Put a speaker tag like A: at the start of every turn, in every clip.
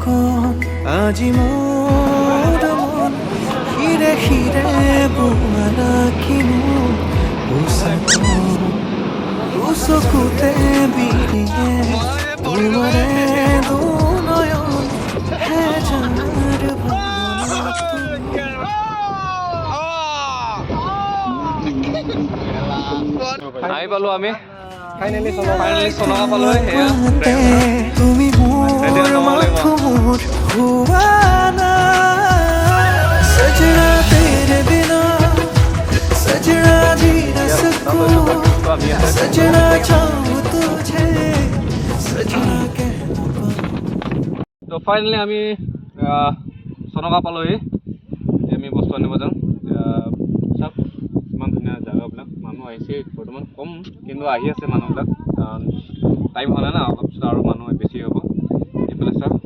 A: আজি মোৰ মন হিৰে হিৰে বোৱালা কিনো চকুতে বিৰিয়ে তোমাৰে দুনয়ন হেজাৰ
B: আহি পালো আমি। ফাইনেলি চনকা পালো। সেয়া
A: ভাৱতে তুমি মোৰ
B: এতিয়া নমাব লাগিব।
A: মাথোঁৰ হুৱানা সজনা তেৰে বিনা সজনা जी न सकूं सजना चाहूं तुझे सजना कह
B: তো ফাইনেলি আমি আহ, চনকা পালোহি এতিয়া আমি বস্তু আনিব যাম এতিয়া চাওক ইমান ধুনীয়া জেগাবিলাক মানুহ আহিছে বৰ্তমান কম কিন্তু আহি আছে মানুহবিলাক কাৰণ টাইম হোৱা নাই না অলপ পিছত আৰু মানুহ বেছি হ'ব চাওক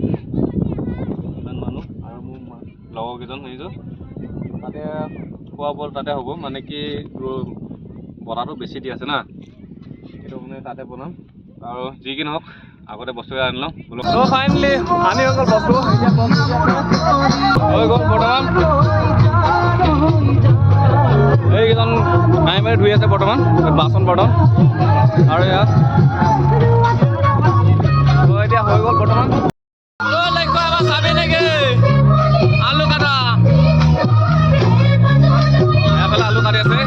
B: ইমান মানুহ আৰু মোৰ মা- লগৰ কেইজন শুনিছোঁ তাতে খোৱা বোৱা তাতে হ'ব মানে কি বতাহটো বেছি দি আছে না। সেইটো মানে তাতে বনাম। আৰু যি কি নহওক আগতে বস্তু আনি লওঁ। ত' ফাইনেলি আনি হৈ গ'ল বস্তু। হৈ গ'ল বৰ্তমান। এইকেইজন মাৰি মাৰি ধুই আছে বৰ্তমান বাচন বৰ্তন। আৰু ইয়াত এফালে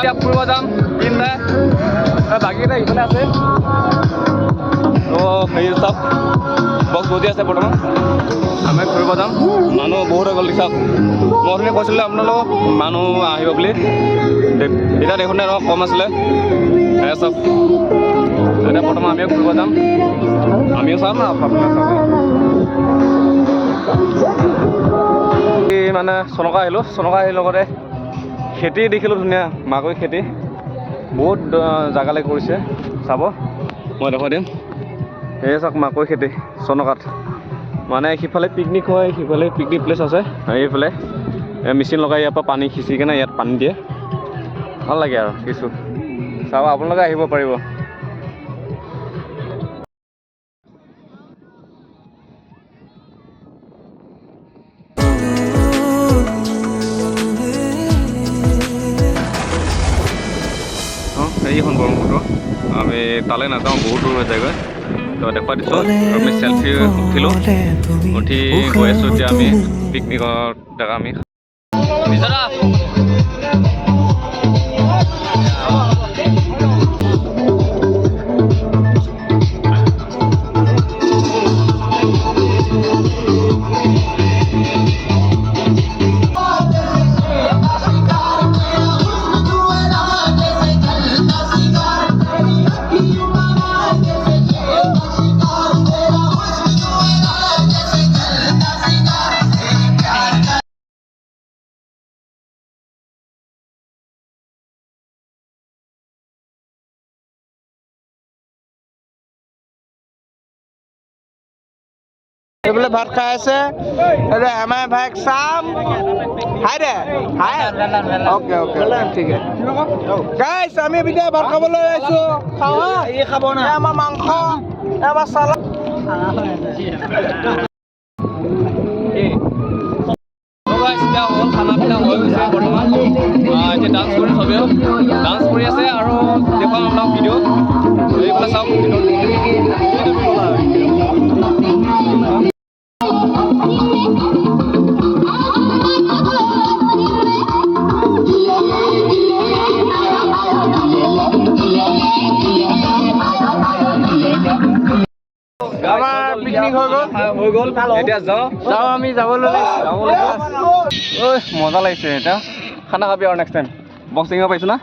B: আছে ফুৰিব যাম তিনিটাই বাকীকেইটা ইফালে আছে। তো হেৰি চাওক বক্স বজি আছে বৰ্তমান আমি ফুৰিব যাম মানুহ বহুত হৈ গ'ল চাওক মই কৈছিলোঁ আপোনালোকক মানুহ আহিব বুলি। এতিয়া দেখোন অলপ কম আছিলে। চাওক বৰ্তমান আমিও ফুৰিব যাম আমিও চাম চাওক এই মানে চনকা আহিলোঁ চনকা আহিৰ লগতে খেতি দেখিলোঁ ধুনীয়া মাকৈ খেতি বহুত জেগালৈ কৰিছে চাব মই দেখুৱাই দিম এই চাওক মাকৈ খেতি চনকাত মানে সিফালে পিকনিক হয় সিফালে পিকনিক প্লেচ আছে এইফালে এই মেচিন লগাই ইয়াৰ পৰা পানী সিঁচি কেনে ইয়াত পানী দিয়ে ভাল লাগে আৰু কিছু চাব আপোনালোকে আহিব পাৰিব অঁ এইখন ব্ৰহ্মপুত্ৰ। আমি তালে নাযাওঁ, বহুত দূৰ হৈ যায়গৈ। তো দেখুৱাই দিছোঁ, আমি চেল্ফি উঠিলোঁ। উঠি গৈ আছোঁ এতিয়া আমি পিকনিকৰ জেগা আমি। বিচৰা
C: ভাত খাই আছে। আমাৰ ভাইক চাম হাই দে হাই। অ'কে অ'কে ঠিক আছে। গাইছ আমি এতিয়া ভাত খাবলৈ আহিছোঁ খাওঁ খাব না আমাৰ মাংস এই আমাৰ চালাড
B: এতিয়া ডান্স কৰি চবেও ডান্স কৰি আছে আৰু দেখুৱাম আপোনাক ভিডিঅ' এইফালে চাওক
C: পিকনিক হৈ গ'ল?
B: হৈ গ'ল। এতিয়া যাওঁ।
C: যাওঁ আমি যাবলৈ
B: ঐ মজা লাগিছে এতিয়া। খানা খাবি আৰু নেক্সট টাইম বক্স ছিঙিব পাৰিছোঁ না?